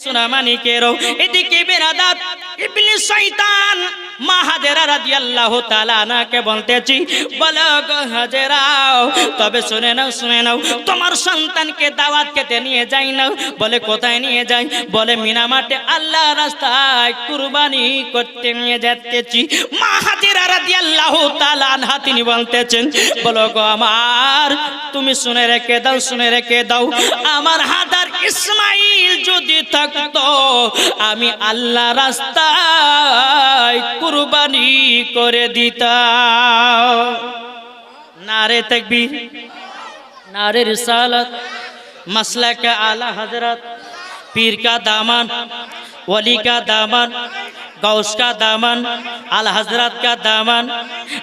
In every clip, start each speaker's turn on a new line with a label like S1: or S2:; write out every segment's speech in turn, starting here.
S1: সোনা মানিকেরও এদিকে বেরাদাত ইবলিস শয়তান মা হাজেরা রাদিয়াল্লাহু তাআলা আনাকে বলতেছি, বলো হাজেরাও, তবে শুনে নাও শুনে নাও, তোমার সন্তানকে দাওয়াত খেতে নিয়ে যাই নাও বলে, কোথায় নিয়ে যাই? বলে মিনামাটে আল্লাহ রাস্তায় কুরবানি করতে নিয়ে যাচ্তেছি মা হাজেরা রাদিয়াল্লাহু তাআলা আনহা তিনি বলতেছেন, বলো গো আমার, তুমি শুনে রেখে দাও, শুনে রেখে দাও। আমার হাদার ইসমাইল যদি থাকতো, আমি আল্লাহ রাস্তায় কুরবানি করে দিতা নারে তকবীর, নারে রিসালত, মাসলাক আলা হযরত পীর কা দামান ওলি কা দামান গৌস কা দামান, আল হজরত কা দামান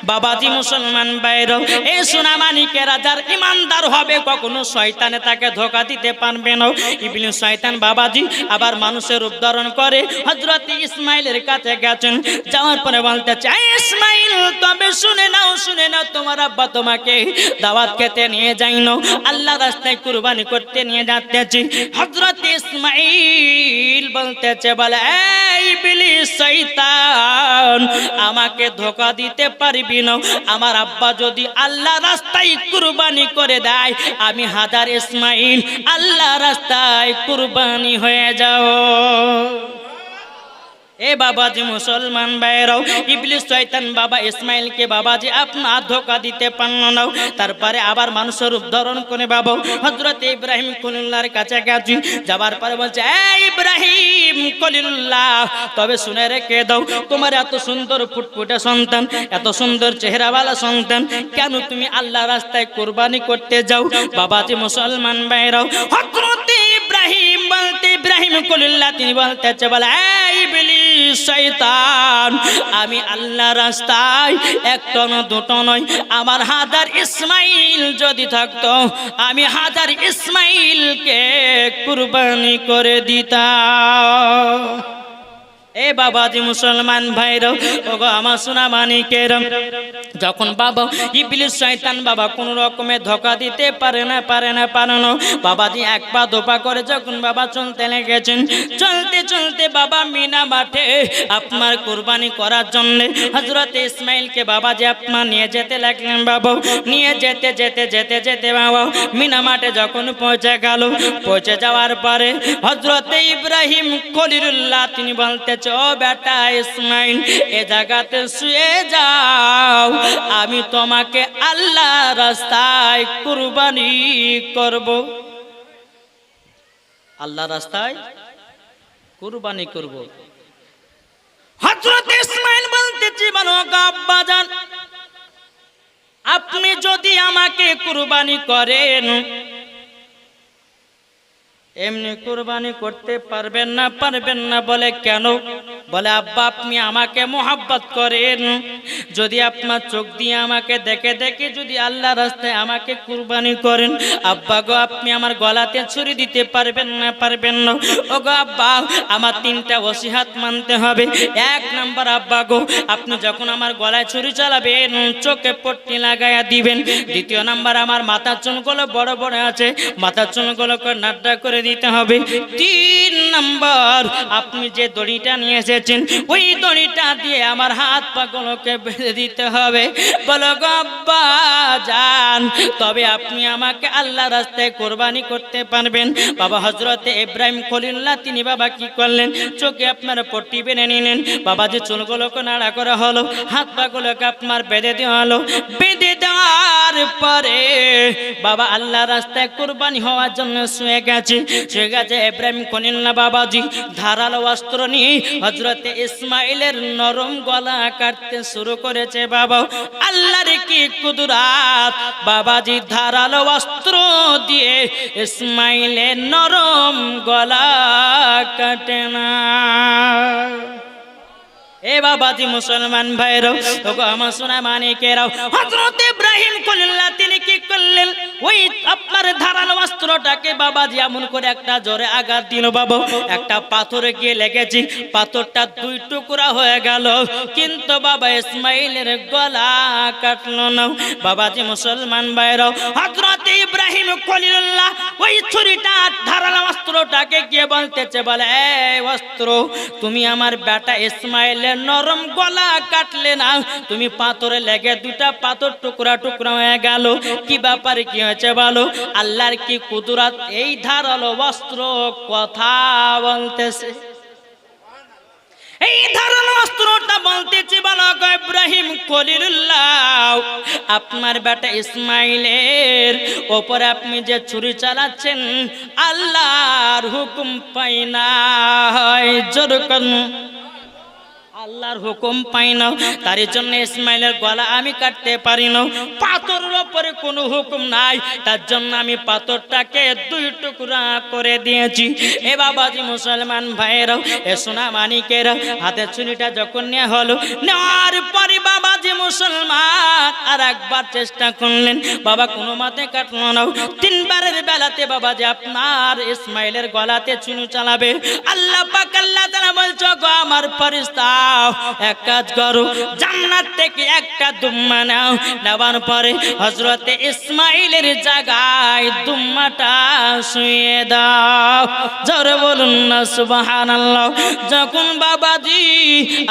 S1: বাবাজি মুসলমান বাইর, এ সোনামানিকে রাজার ইমানদার হবে, কখনো শয়তানে তাকে ধোকা দিতে পারবে না। ইবলিস শয়তান বাবাজি আবার মানুষের রূপ ধারণ করে হজরত ইসমাইলের কাছে গেছেন, যাওয়ার পরে বলতে চাই ইসমাইল, তবে শুনে নাও শুনে নাও, তোমার আব্বা তোমাকে দাওয়াত খেতে নিয়ে যাই নাও আল্লাহ রাস্তায় কুরবানি করতে নিয়ে যাচ্তেছি হজরত ইসমাইল বলতেছে, বলে, এই ইবলিস শয়তান, আমাকে ধোকা দিতে পারবি না আমার আব্বা যদি আল্লাহ রাস্তায় কুরবানি করে দেয়, আমি হাজার ইসমাইল, আল্লাহ রাস্তায় কুরবানি হয়ে যাও। এ বাবাজি মুসলমান ভাইরাও ইবলিস শয়তান বাবা ইসমাইলকে বাবাজি আপনার ধোকা দিতে পারল না। তারপরে আবার মানুষের রূপ ধারণ করে বাবা হজরত ইব্রাহিম কলিল্লাহর কাছে গেছি যাবার পরে বলছে ইব্রাহিম কলিল্লাহ তবে শুনে রেখে দাও, তোমার এত সুন্দর ফুটফুটে সন্তান, এত সুন্দর চেহারাওয়ালা সন্তান, কেন তুমি আল্লাহ রাস্তায় কোরবানি করতে যাও? বাবাজি মুসলমান ভাইরাও হজরত ইব্রাহিম বলতে, ইব্রাহিম কলিল্লা তিনি বলতেছে, বলে শয়তান, আমি আল্লাহ রাস্তায় একটা দুটো নয় আমার হাজার ইসমাইল যদি থাকতো, আমি হাজার ইসমাইলকে কুরবানি করে দিতাম। এ বাবাজি মুসলমান ভাইরাও ওগো আমার সোনা মানিকের যখন বাবা ইবলিস শয়তান বাবা কোন রকমে ধোকা দিতে পারে না পারে না পারে না। বাবাজি এক পা দোপা করে যখন বাবা চলতে লেগেছেন, চলতে চলতে বাবা মিনা মাঠে আপনার কোরবানি করার জন্য হজরত ইসমাইলকে বাবাজি আপনার নিয়ে যেতে লাগলেন। বাবা, নিয়ে যেতে যেতে যেতে যেতে বাবা মিনা মাঠে যখন পৌঁছে গেল, পৌঁছে যাওয়ার পরে হজরত ইব্রাহিম খলিলুল্লাহ তিনি বলতেছে ও বেটা ইসমাইল, এ জায়গাতে শুয়ে যাও। আমি তোমাকে আল্লাহ রাস্তায় কুরবানি করব। আল্লাহ রাস্তায় কুরবানি করব। হজরত ইসমাইল আপনি যদি আমাকে কুরবানি করেন এমনি কুরবানি করতে পারবেন না পারবেন না বলে কেন? বলে, আব্বা, আপনি আমাকে মোহাব্বত করেন। যদি আপনার চোখ দিয়ে আমাকে দেখে দেখে যদি আল্লাহ রাস্তায় আমাকে কুরবানি করেন, আব্বা গো, আপনি আমার গলাতে ছুরি দিতে পারবেন না পারবেন না। ও গো আব্বা, আমার তিনটা ওসিহাত মানতে হবে। এক নাম্বার, আব্বা গো, আপনি যখন আমার গলায় ছুরি চালাবেন, চোখে পট্টি লাগাইয়া দিবেন। দ্বিতীয় নাম্বার, আমার মাথার চুনগুলো বড় বড় আছে। মাথার চুলগুলো করে নাড্ডা করে দিতে হবে। তিন নাম্বার, আপনি যে দড়িটা নিয়ে এসেছেন, ওই দড়িটা দিয়ে আমার হাত পাগুলোকে বেঁধে দিতে হবে। বলো গো আব্বা যান তবে আপনি আমাকে আল্লাহ রাস্তায় কোরবানি করতে পারবেন। বাবা হজরতে ইব্রাহিম খলিল্লাহ তিনি বাবা কি করলেন? চোখে আপনার পট্টি বেঁধে নিলেন। বাবা যে চুলগুলোকে নাড়া করা হলো, হাত পাগুলোকে আপনার বেঁধে দেওয়া হলো। বেঁধে দেওয়ার পরে বাবা আল্লাহ রাস্তায় কোরবানি হওয়ার জন্য শুয়ে গেছে। শুয়ে আছে ইব্রাহিম খলিল্লাহ বাবাজি? ধারালো অস্ত্র নিয়ে হজরতে ইসমাইলের নরম গলা কাটতে শুরু করেছে বাবা আল্লাহর কি কুদরাত? বাবাজি ধারালো অস্ত্র দিয়ে ইসমাইলের নরম গলা কাটে না। এ বাবাজি মুসলমান ভাইরাও ওগো আমার সোনা মানিকেরাও হযরত ইব্রাহিম কলিল্লাহ, তিনি কি করলেন? ওই আপনার ধারালো অস্ত্রটাকে বাবাজি এমন করে একটা জোরে আঘাত দিল, বাবা। একটা পাথরে গিয়ে লেগেছি, পাথরটা দুই টুকরা হয়ে গেল। কিন্তু বাবা ইসমাইলের গলা কাটলো না। বাবাজি মুসলমান বাইরাও হযরত ইব্রাহিম খলিলুল্লাহ ওই ছুরিটা ধারালো অস্ত্রটাকে গিয়ে বলতেছে, বলে, এই অস্ত্র, তুমি আমার বেটা ইসমাইলের নরম গলা কাটলে না, তুমি পাথরে লেগে দুটা পাথর টুকরা টুকরা হয়ে গেল। কি ব্যাপারে কি হয়েছে বলো? আল্লাহর কি কুদরাত? এই ধারালো বস্ত্র কথা বলতেছে। এই ধারণ অস্ত্রটা বলতেছি বালক ইব্রাহিম খলিলুল্লাহ, আপনার বেটা ইসমাইলের ওপরে আপনি যে ছুরি চালাচ্ছেন, আল্লাহর হুকুম পাই না জোর আল্লাহর হুকুম পাই না। তার জন্য ইসমাইলের গলা আমি কাটতে পারি না। পাথরের ওপরে কোনো হুকুম নাই। তার জন্য আমি পাথরটাকে দুই টুকরা করে দিয়েছি। এ বাবাজি মুসলমান ভাইয়েরাও এ সোনা মানিকেরা, হাতে চুনিটা যখন নেওয়া হলো, নেওয়ার পরে বাবাজি মুসলমান আর একবার চেষ্টা করলেন। বাবা কোনো মতে কাটলো না। তিনবারের বেলাতে বাবাজি আপনার ইসমাইলের গলাতে চুনু চালাবে। আল্লাহ পাক আল্লাহ তাআলা বলছো গো আমার ফেরেশতা এক কাজ করো, জান্নাত থেকে একটা দুম্মা নাও। নেওয়ার পরে হযরতে ইসমাইলের জায়গায় দুম্মাটা শুয়ে দাও। জোরে বলুন না, সুবহানাল্লাহ। যখন বাবাজি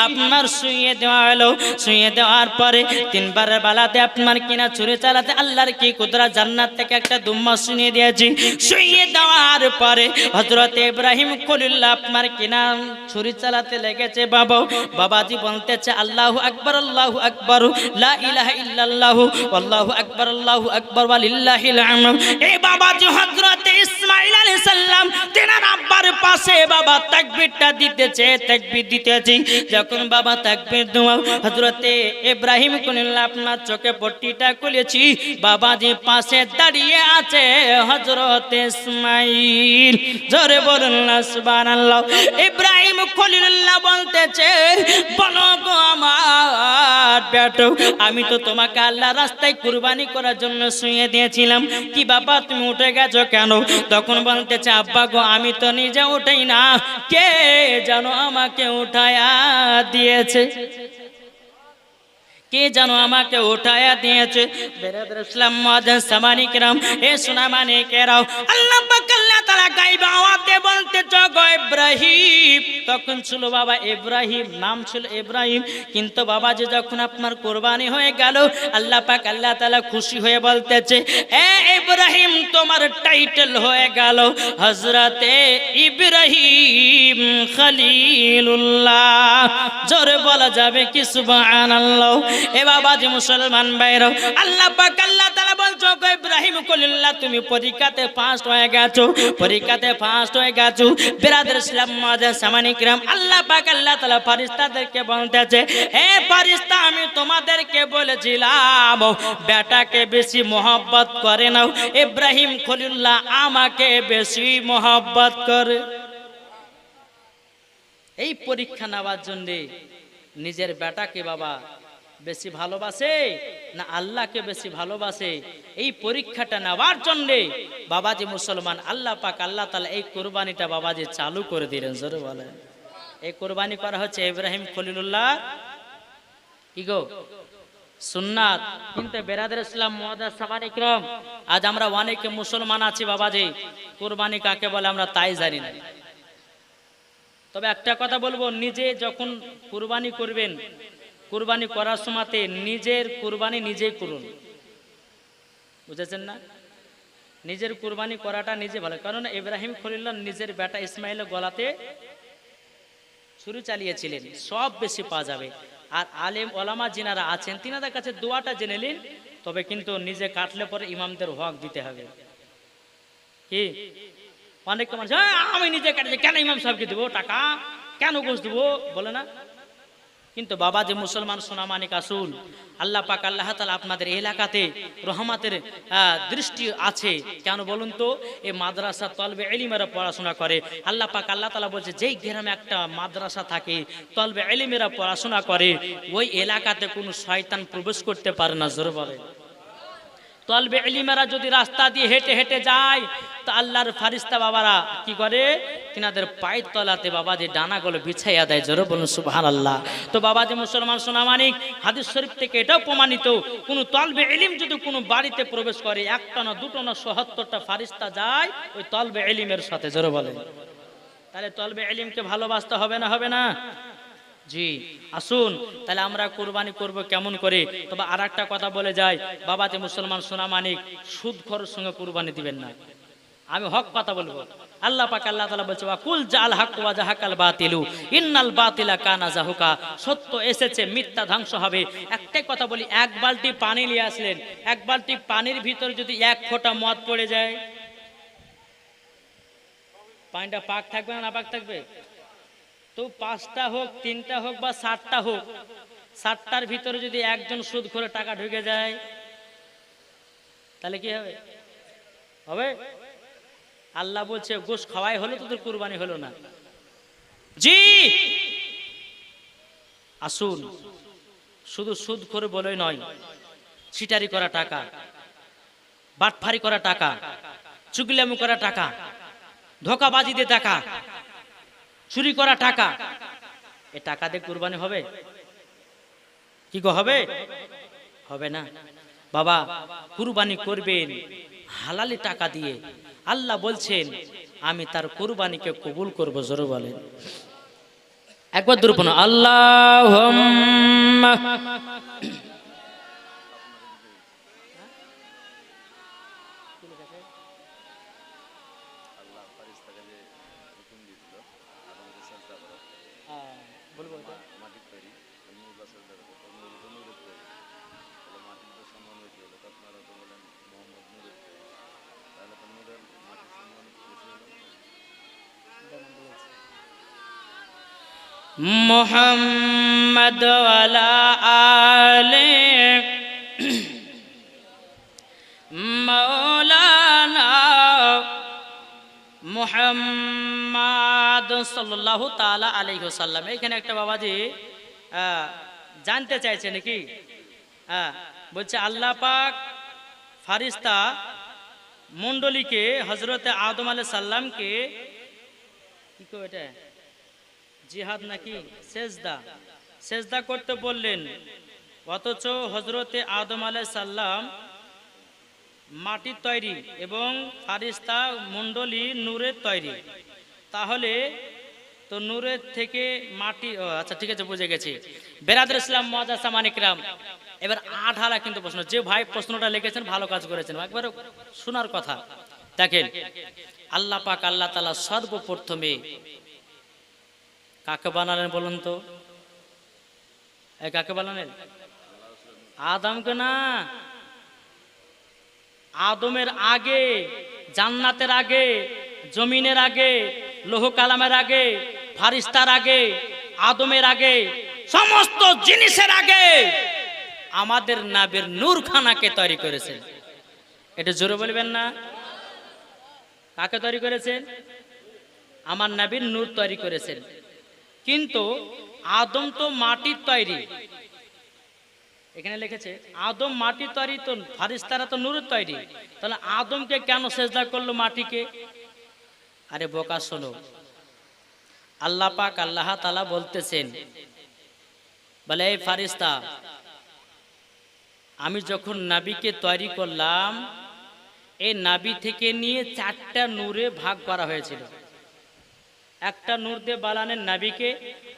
S1: আপনার শুয়ে দেওয়া হলো শুয়ে দেওয়ার পরে তিনবার বেলাতে আপনার কিনা ছুরি চালাতে আল্লাহর কি কুদরা জান্নাত থেকে একটা দুম্মা শুনিয়ে দিয়েছি। শুয়ে দেওয়ার পরে হযরতে ইব্রাহিম খলিল্লাহ আপনার কিনা ছুরি চালাতে লেগেছে বাবা বাবাজি বলতেছে, আল্লাহু আকবর আল্লাহু আকবর, লা ইলাহা ইল্লাল্লাহু, আল্লাহু আল্লাহ আল্লাহু আকবর ওয়ালিল্লাহিল এই বাবাজি হযরতে ইসমাঈল আলাইহিস সালাম আব্বার পাশে বাবা তাকবীরটা দিতেছে, তাকবীর দিতেছে। যখন বাবা তাকবীর দেওয়া, হযরতে ইব্রাহিম আপনার চোখে পট্টিটা খুলেছি বাবাজি পাশে দাঁড়িয়ে আছে ইসমাঈল, জোরে বলুন না সুবহানাল্লাহ। ইব্রাহিম বলতেছে, বলো গো আমার আমি তো তোমাকে আল্লাহ রাস্তায় কুরবানি করার জন্য শুয়ে দিয়েছিলাম। কি বাবা, তুমি উঠে গেছো কেন? তখন বলতেছে, আব্বা গো, আমি তো নিজে উঠেই না। কে যেন আমাকে উঠায়া দিয়েছে? কে যেন আমাকে উঠায়া দিয়েছে? বেরাদর ইসলাম মাদান সামানিক রাম এ সোনা মানিকেরাও আল্লাহ পাক আল্লাহ তাআলা গায়বে আওয়াজে বলতে, জগ ইব্রাহিম। তখন ছিল বাবা ইব্রাহিম, নাম ছিল ইব্রাহিম। কিন্তু বাবা যে যখন আপনার কোরবানি হয়ে গেল, আল্লাহ পাক আল্লাহ তাআলা খুশি হয়ে বলতেছে, এ ইব্রাহিম, তোমার টাইটেল হয়ে গেল, হযরতে ইব্রাহিম খলিলুল্লাহ। জোরে বলা যাবে কি সুবহানাল্লাহ? মুসলমান আল্লাহ পাক আল্লাহ তাআলা বলছো ইব্রাহিম কলিল্লাহ, তুমি হয়ে গেছো হয়ে গেছো। ইসলাম আল্লাহ পাক আল্লাহ তাআলা ফেরেশতাদেরকে বলতেছে, হে ফেরেশতা, আমি তোমাদেরকে বলেছিলাম, বেটাকে বেশি মোহব্বত করে নাও, ইব্রাহিম খলিল্লাহ আমাকে বেশি মোহব্বত করে। এই পরীক্ষা নেওয়ার জন্যে নিজের বেটাকে বাবা বেশি ভালোবাসে না আল্লাহকে বেশি ভালোবাসে? এই পরীক্ষাটা নেওয়ার জন্যে বাবাজি মুসলমান আল্লাহ পাক আল্লাহ তালা এই কোরবানিটা বাবাজি চালু করে দিলেন, জোরে বলেন। এই কোরবানি করা হচ্ছে ইব্রাহিম খলিলুল্লাহ। কি গো? কিন্তু বেরাদের ইসলাম আজ আমরা অনেকে মুসলমান আছি বাবাজি। কোরবানি কাকে বলে আমরা তাই জানি না। তবে একটা কথা বলব, নিজে যখন কুরবানি করবেন কুরবানি করার সময়তে নিজের কুরবানি নিজেই করুন। বুঝেছেন না? নিজের কুরবানি করাটা নিজে ভালো। কারণ ইব্রাহিম খলিল্লাহ নিজের বেটা ইসমাইলের গলাতে ছুরি চালিয়েছিলেন। সব বেশি পাওয়া যাবে। আর আলেম ওলামা যিনারা আছেন তিনাদের কাছে দোয়াটা জেনে নিন তবে কিন্তু নিজে কাটলে পরে ইমামদের হক দিতে হবে। কি? অনেক মানুষ "হ্যাঁ, আমি নিজে কাটছি। কেন ইমাম সাহেবকে দেবো? টাকা? কেন ঘুষ দেবো? বলে না? কিন্তু বাবা যে মুসলমান সোনামানিক আসুন আল্লাহ পাক আল্লাহ তালা আপনাদের এলাকাতে রহমাতের দৃষ্টি আছে। কেন বলুন তো? এই মাদ্রাসা তলবে এলিমেরা পড়াশোনা করে। আল্লাহ পাক আল্লাহ তালা বলছে, যেই গ্রামে একটা মাদ্রাসা থাকে, তলবে এলিমেরা পড়াশোনা করে, ওই এলাকাতে কোনো শয়তান প্রবেশ করতে পারে না, জোর বলে তলবে এলিমেরা যদি রাস্তা দিয়ে হেঁটে হেঁটে যায়, তো আল্লাহর ফারিস্তা বাবারা কি করে? তিনাদের পায়ের তলাতে বাবা যে ডানাগুলো বিছাইয়া দেয়, জোরে বলুন সুবহান আল্লাহ তো বাবা যে মুসলমান সোনামানিক হাদিস শরীফ থেকে এটাও প্রমাণিত, কোনো তলবে এলিম যদি কোনো বাড়িতে প্রবেশ করে, একটা না, দুটো না সহাত্তরটা ফারিস্তা যায়, ওই তলবে এলিমের সাথে, জোরে বলে তাহলে তলবে এলিমকে ভালোবাসতে হবে না হবে না? জি, আসুন, তাহলে আমরা কোরবানি করব কেমন করে? তবে আর একটা কথা বলে যায় বাবা যে মুসলমান সোনা মানিক, সুদ খরচ সঙ্গে কোরবানি দিবেন না। আমি হক কথা বলব। আল্লাহ পাক, আল্লাহ তাআলা বলছে কুল জাল হাক ওয়া জাহাকাল বাতিলু, ইন্নাল বাতিলা কানা জাহুকা। সত্য এসেছে, মিথ্যা ধ্বংস হবে। একটাই কথা বলি, এক বালতি পানি নিয়ে আসলেন। এক বালতি পানির ভিতরে যদি এক ফোঁটা মদ পড়ে যায়? পানিটা পাক থাকবে না পাক থাকবে? তো পাঁচটা হোক, তিনটা হোক বা সাতটা হোক, সাতটার ভিতরে যদি একজন সুদ করে টাকা ঢুকে যায়, তাহলে কি হবে? হবে? আল্লাহ বলছে, গোশ খাওয়াই হলো তোদের কুরবানি হলো না। জি! আসুন, শুধু সুদ করে বলে নয়, ছিটারি করা টাকা, বাটফারি করা টাকা, চুগলামু করা টাকা ধোকাবাজিতে টাকা চুরি করা টাকা। এ টাকা দিয়ে কুরবানি হবে? কি গো হবে? হবে না। বাবা, কুরবানি করবেন, হালালি টাকা দিয়ে। আল্লাহ বলছেন, আমি তার কুরবানিকে কবুল করব, জোর বলেন। একবার দুর্পণ আল্লাহ মোহাম্মদ আলে মৌলানা মোহাম্মদ সাল্লাহ তালা আলী সাল্লাম এখানে একটা বাবাজি জানতে চাইছে নাকি? হ্যাঁ বলছে, আল্লাহ পাক ফারিস্তা মণ্ডলীকে হজরতে আদম আলাই সাল্লামকে কি কো জিহাদ নাকি সেজদা? সেজদা করতে বললেন, অথচ হজরতে আদম আলাই সাল্লাম মাটির তৈরি এবং ফারিস্তা মণ্ডলী নূরের তৈরি। তাহলে তো নূরের থেকে মাটি আচ্ছা ঠিক আছে, বুঝে গেছি। বেরাদুল ইসলাম মজাসা মানিকরাম এবার আট হালা কিন্তু প্রশ্ন, যে ভাই প্রশ্নটা লিখেছেন, ভালো কাজ করেছেন। একবার শোনার কথা। দেখেন, আল্লাহ পাক আল্লাহ তালা সর্বপ্রথমে কাকে বানালেন বলুন তো? কাকে বানালেন? আদমকে না? আদমের আগে, জান্নাতের আগে, জমিনের আগে, লোহ কালামের আগে, ফারিস্তার আগে, আদমের আগে, সমস্ত জিনিসের আগে আমাদের নাবের নূরখানাকে তৈরি করেছেন। এটা জোরে বলবেন না? কাকে তৈরি করেছেন? আমার নাবির নূর তৈরি করেছেন। কিন্তু আদম তো মাটির তৈরি। এখানে লিখেছে, আদম মাটির তৈরি তো ফারিস্তারা তো নূরের তৈরি। তাহলে আদমকে কেন সেজদা করল মাটিকে? আরে বোকা, শোনো। আল্লাহ পাক আল্লাহ তালা বলতেছেন, বলে, এই ফারিস্তা, আমি যখন নাবিকে তৈরি করলাম, এই নাবি থেকে নিয়ে চারটা নূরে ভাগ করা হয়েছিল। একটা নূর দিয়ে বানালেন নাবিকে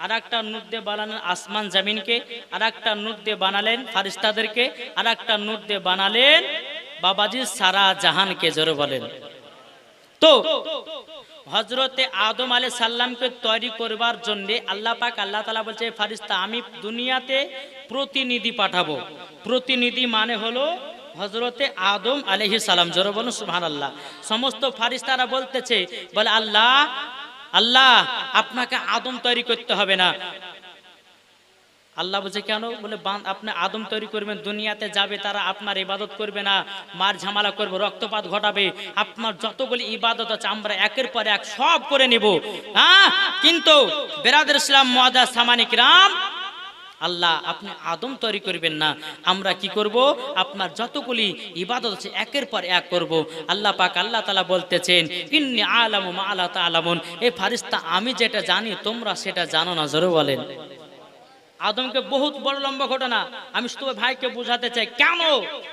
S1: আর একটা নূর দিয়ে বানালেন আসমান জামিনকে আর একটা নূর দিয়ে বানালেন ফারিস্তাদেরকে আর একটা নূর দিয়ে বানালেন বাবাজি সারা জাহানকে জোরে বলেন। তো হজরতে আদম আলী সাল্লামকে তৈরি করবার জন্যে আল্লাহ পাক, আল্লাহ তালা বলছে ফারিস্তা, আমি দুনিয়াতে প্রতিনিধি পাঠাবো। প্রতিনিধি মানে হলো হজরতে আদম আলহি সালাম, জোরে বলুন সুহান আল্লাহ সমস্ত ফারিস্তারা বলতেছে, বলে আল্লাহ আল্লাহ, আপনাকে আদম তৈরি করতে হবে না। আল্লাহ বলছে, কেন? বলে আপনি আদম তৈরি করবেন, দুনিয়াতে যাবে, তারা আপনার ইবাদত করবে না, মার ঝামেলা করবে, রক্তপাত ঘটাবে। আপনার যতগুলি ইবাদত আছে, আমরা একের পর এক সব করে নিব। হ্যাঁ? কিন্তু, বেরাদের ইসলাম মহাদা সামানিক রাম আল্লাহ আপনি আদম তৈরি করবেন না। আমরা কি করব? আপনার যতগুলি ইবাদত আছে, একের পর এক করব। আল্লাহ পাক আল্লাহ তালা বলতেছেন, ইন্নি আলাম মা আল্লাহ তালামন এ ফারিস্তা, আমি যেটা জানি, তোমরা সেটা জানো না, জোরে বলেন। আদমকে বহুত বড় লম্বা ঘটনা। আমি শুধু ভাইকে বোঝাতে চাই, কেন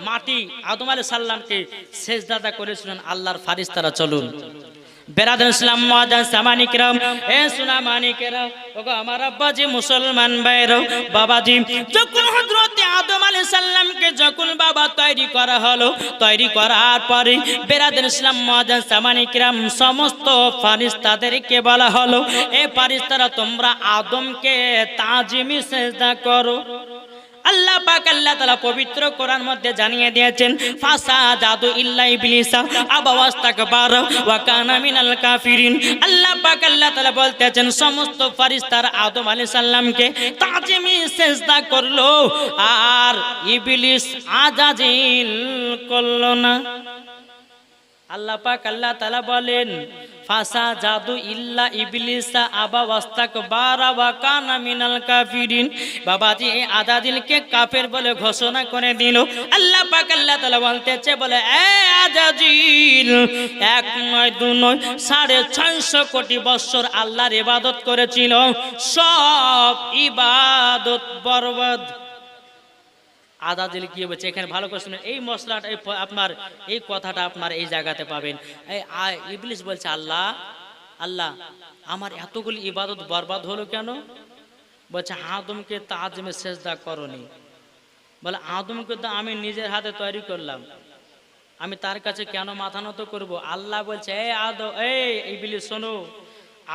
S1: মাটি আদম আলী সাল্লামকে শেষ দাদা করেছিলেন? আল্লাহর ফারিস্তারা, চলুন। বেরাদুল ইসলাম মহাজান সামানিকরাম। এ সোনা মানিকেরাও ওগো আমার বাবাজি, যখন হযরতে আদম আলাইহিস সালামকে বাবা তৈরি করা হলো, তৈরি করার পরে বেরাদুল ইসলাম সামানিকরাম সমস্ত ফারিস্তাদেরকে বলা হলো, এ ফারিস্তারা, তোমরা আদমকে তাজিমি সেজদা করো। আল্লাহ পাক আল্লাহ তাআলা পবিত্র কোরআন মধ্যে জানিয়ে দিয়েছেন ফাসা জাদু ইল্লা ইবলিসা আবা ওয়াস্তাকবার ওয়া কানা মিনাল কাফিরিন। আল্লাহ পাক আল্লাহ তাআলা বলতেছেন, সমস্ত ফেরেশতারা আদম আলাইহিস সালামকে তাজিমি সেজদা করল, আর ইবলিস আজাজিল করল না। আল্লাহ পাক আল্লাহ তাআলা বলেন ফাসা জাদু ইল্লা ইবলিসা আবা ওয়াস্তাক বারা ওয়া কানা মিনাল কাফিরিন। বাবাজি এই আজাদিলকে কাফের বলে ঘোষণা করে দিল। আল্লাহ পাক আল্লাহ তাআলা বলতেছে, বলে, এ আজাজিল, এক নয়, দু নয়, সাড়ে ছয়শো কোটি বছর আল্লাহর ইবাদত করেছিল। সব ইবাদত বরবাদ। আদা দিলে কি হচ্ছে এখানে ভালো করে শুনেন। এই মশলাটা আপনার এই কথাটা আপনার এই জায়গাতে পাবেন। ইবলিস বলছে, আল্লাহ আল্লাহ, আমার এতগুলি ইবাদত বরবাদ হলো কেন? বলছে, আদমকে তা তাজমে সেজদা করনি। বলে, আদমকে তো আমি নিজের হাতে তৈরি করলাম। আমি তার কাছে কেন মাথা নত করব? আল্লাহ বলছে এই আদম এই ইবলিস, শোনো,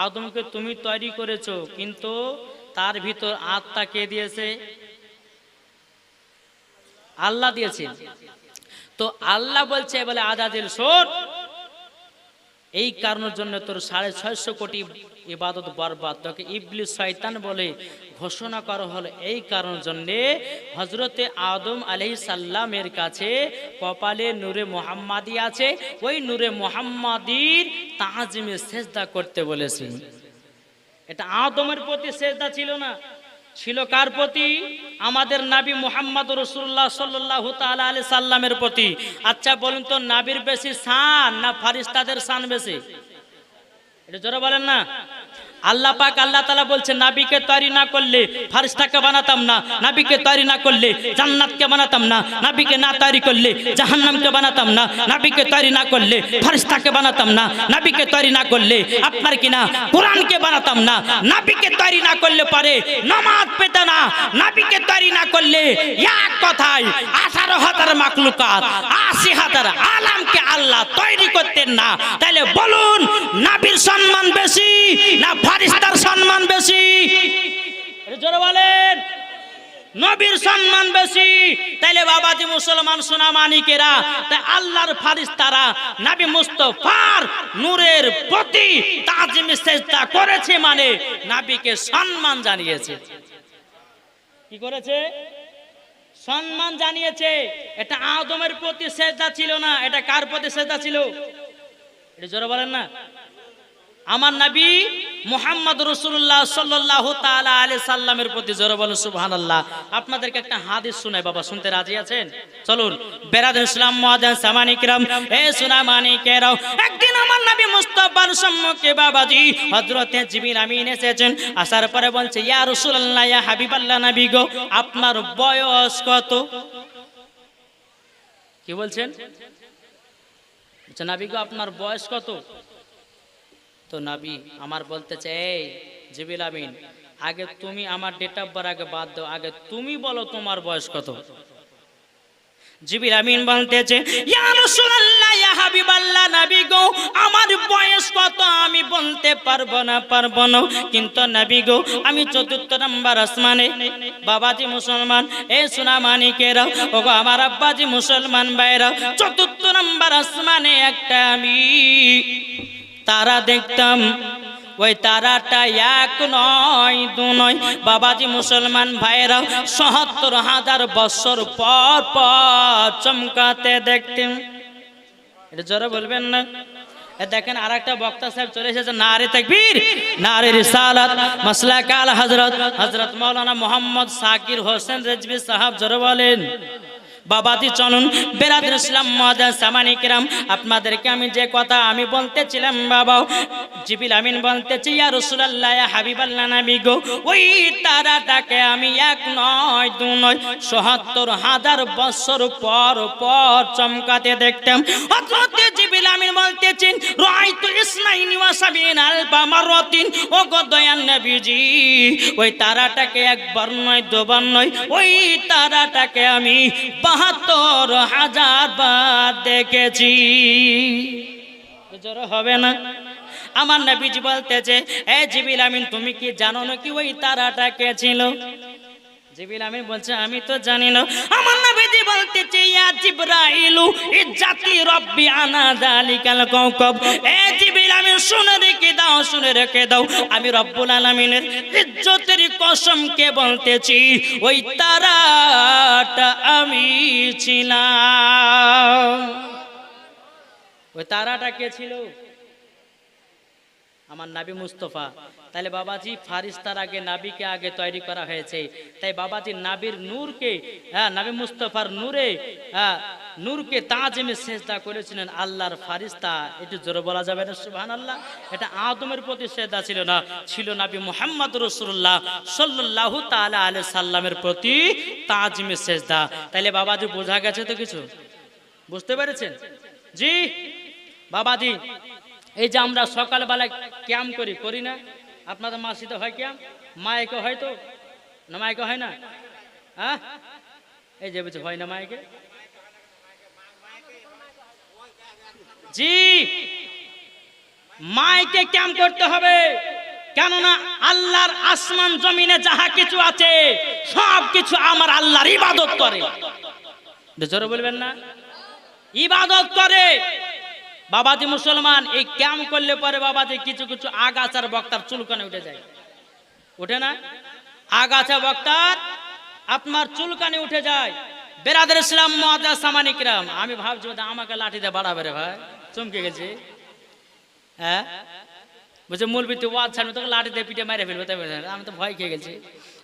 S1: আদমকে তুমি তৈরি করেছ, কিন্তু তার ভিতর আত্মা কে দিয়েছে? আল্লাহ দিয়েছেন তো আল্লাহ বলছে, বলে, আজাদিল শোন এই কারণের জন্য তোর সাড়ে ছয়শো কোটি ইবাদত বরবাদ। তোকে ইবলিস শয়তান বলে ঘোষণা করা হলো। এই কারণের জন্যে হজরতে আদম আলহি সাল্লামের কাছে কপালে নূরে মোহাম্মাদি আছে। ওই নূরে মোহাম্মাদির তাজিমে সেজদা করতে বলেছি। এটা আদমের প্রতি সেজদা ছিল না। ছিল কার প্রতি? আমাদের নাবি মোহাম্মদ রসুল্লাহ সাল্লাহ তালা আলি সাল্লামের প্রতি। আচ্ছা বলুন তো, নাবির বেশি সান না ফারিস্তাদের সান বেশি? এটা জোরে বলেন না। আল্লাহ পাক আল্লাহ তালা বলছে, নাবিকে তৈরি না করলে ফারিস্তাকে বানাতাম না, নাবিকে তৈরি না করলে জান্নাতকে বানাতাম না, নাবিকে না তৈরি করলে জাহান্নামকে বানাতাম না, নাবিকে তৈরি না করলে ফারিস্তাকে বানাতাম না, নাবিকে তৈরি না করলে আপনার কি না কোরআনকে বানাতাম না, নাবিকে তৈরি না করলে পারে নামাজ পেতে না, নাবিকে তৈরি না করলে এক কথায় আঠারো হাজার মাকলুকাত আশি হাজার আলামকে আল্লাহ তৈরি করতেন না। তাহলে বলুন, নাবির সম্মান বেশি না ফারিস্তার সম্মান বেশি। বলেন। নবীর সম্মান বেশি। তাইলে বাবাজি মুসলমান সোনা মানিকেরা তাই আল্লাহর ফারিস্তারা, নাবি মুস্তফার নূরের প্রতি তাজিম সেজদা করেছে মানে নাবিকে সম্মান জানিয়েছে। কি করেছে? সম্মান জানিয়েছে। এটা আদমের প্রতি সেজদা ছিল না, এটা কার প্রতি সেজদা ছিল? এটা জোরে বলেন না। আমার নবী মোহাম্মদ রসুল্লাহ সাল্লাহ তালা আলি সাল্লামের প্রতি জোরে বলেন সুবহান আল্লাহ আপনাদেরকে একটা হাদিস শুনাই, বাবা, শুনতে রাজি আছেন? চলুন বেরাদ ইসলাম এ একদিন আমার মুস্তফার সম্মুখে, বাবাজি আমিন এসেছেন। আসার পরে বলছে, ইয়া রাসূলুল্লাহ, ইয়া গো, আপনার বয়স কত? কি বলছেন? আপনার বয়স কত? তো নাবি আমার বলতে চাই জিবিল আমিন, আগে তুমি আমার ডেট অফ বার্থ আগে বাদ দাও, আগে তুমি বলো তোমার বয়স কত? জিবির আমিন বলতেছে, ইয়া রাসূলুল্লাহ, ইয়া হাবিবাল্লাহ, নবী গো, আমার বয়স কত আমি বলতে পারব না পারব না। কিন্তু নবী গো, আমি চতুর্থ নাম্বার আসমানে, বাবাজি মুসলমান, এ সোনা মানিকেরা, ওগো আমার আব্বাজি মুসলমান ভাইরা, চতুর্থ নাম্বার আসমানে একটা আমি তারা দেখতাম, ওই তারাটা এক নয়, দু নয়। বাবাজি মুসলমান ভাইরা সত্তর হাজার বছর পর পর চমকাতে দেখতেন। এটা জোরে বলবেন না? দেখেন আর একটা বক্তা সাহেব চলে এসেছে, নারে তাকবীর, নারে রিসালাত মাসলা কাল হযরত হযরত মাওলানা মোহাম্মদ সাকির হোসেন রেজবি সাহেব, জোরে বলেন। বাবাজি, চলুন। বেরাদুল ইসলাম মহাজা সামানি কিরাম, আপনাদেরকে আমি যে কথা আমি বলতেছিলাম, বাবা, জিবিল আমিন বলতেছি, ইয়া রাসূলুল্লাহ হাবিবাল্লাহ নবী গো, ওই তারাটাকে আমি এক নয়, দু নয়, সত্তর হাজার বছর পর পর চমকাতে দেখতাম। হযরত জিবিল আমিন বলতেছেন রাইতু ইসনাইনি ওয়া সাবিন আলফা মাররাতিন ও গো দয়ান নবীজি, ওই তারাটাকে একবার নয়, দুবার নয়, ওই তারাটাকে আমি বাহাত্তর হাজার বার দেখেছি। হবে না? আমার নবীজি বলতেছে, এ জিবিল আমিন, তুমি কি জানো না কি ওই তারাটা কে ছিল? বলছে, আমি তো জানি না। আমার নবীজি বলতেছে, ইয়া ইজ্জাতি শুনে দাও দাও। আমি রব্বুল আলামিনের ইজ্জতের কসমকে বলতেছি ওই তারাটা আমি ছিলাম। ওই তারাটা কে ছিল? আমার নাবি মুস্তফা। তাহলে বাবাজি ফারিস্তার আগে, নাবিকে আগে তৈরি করা হয়েছে। তাই বাবাজি নাবির নূরকে হ্যাঁ নাবি মুস্তফার নূরে হ্যাঁ নূরকে তাজমে সেজদা করেছিলেন আল্লাহর ফারিস্তা। একটু জোরে বলা যাবে না সুবহান আল্লাহ এটা আদমের প্রতি সেজদা ছিল না, ছিল নাবি মোহাম্মদ রসুল্লাহ সাল্লাল্লাহু তাআলা আলাইহি সাল্লামের প্রতি তাজমে সেজদা। তাইলে বাবাজি বোঝা গেছে তো কিছু? বুঝতে পেরেছেন? জি? বাবাজি এই যে আমরা সকালবেলায় ক্যাম করি করি না? আপনাদের মাসিতে হয় ক্যাম মায়কে হয় তো? না মায়কে হয় না? হ্যাঁ? এই যে বলছে, হয় না মায়কে? জি! মায়কে ক্যাম করতে হবে। কেননা আল্লাহর আসমান, জমিনে যাহা কিছু আছে, সব কিছু আমার আল্লাহর ইবাদত করে। বলবেন না? ইবাদত করে। বাবাজি মুসলমান, এই ক্যাম করলে পরে বাবাজি কিছু কিছু আগাছার বক্তার চুলকানে উঠে যায়। উঠে না? আগাছা বক্তার, আপনার চুলকানে উঠে যায়। বেরাদের ইসলাম মহাজা সামানিকরাম আমি ভাবছি আমাকে লাঠিতে বাড়াবে রে ভাই। চমকে গেছি। হ্যাঁ? বলছে, মূল ভিত্তি ওয়াজ ছাড়বে, তোকে লাঠিতে পিঠে মেরে ফেলবে। তাই আমি তো ভয় খেয়ে গেছি।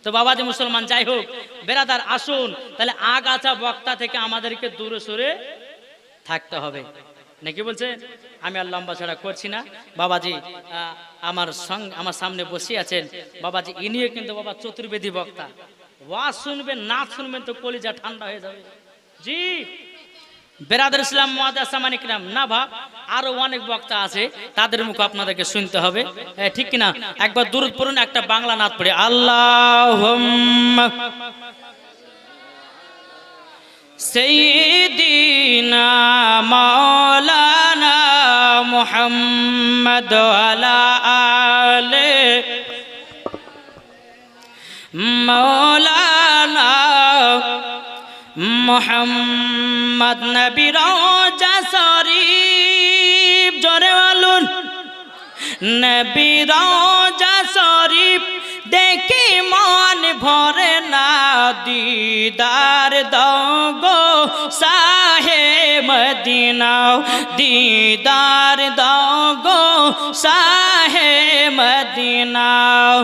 S1: তো বাবাজি মুসলমান, যাই হোক, বেরাদার, আসুন। তাহলে আগাছা বক্তা থেকে আমাদেরকে দূরে সরে থাকতে হবে। নাকি বলছে, আমি আর লম্বা ছড়া করছি না। বাবাজি আমার সঙ্গে, আমার সামনে বসে আছেন। বাবাজি, ইনিও কিন্তু বাবা চতুর্বেদী বক্তা। ওয়া শুনবেন, না শুনবেন তো কলিজা ঠান্ডা হয়ে যাবে। জি বেরাদুল ইসলাম মহাদাসামানিক নাম না ভাব আরও অনেক বক্তা আছে, তাদের মুখ আপনাদেরকে শুনতে হবে। ঠিক কিনা? একবার দূর পড়ুন, একটা বাংলা নাথ পড়ে। আল্লাহ সেইদিনা মা محمد وعلى آله مولانا মোহাম্মদ নবী রোজা শরীফ জোরে বলুন নবী রোজা শরীফ দেখি মন ভরে না দিদার দগো সাহে মদিনাও দিদার দগো সাহে মদিনাও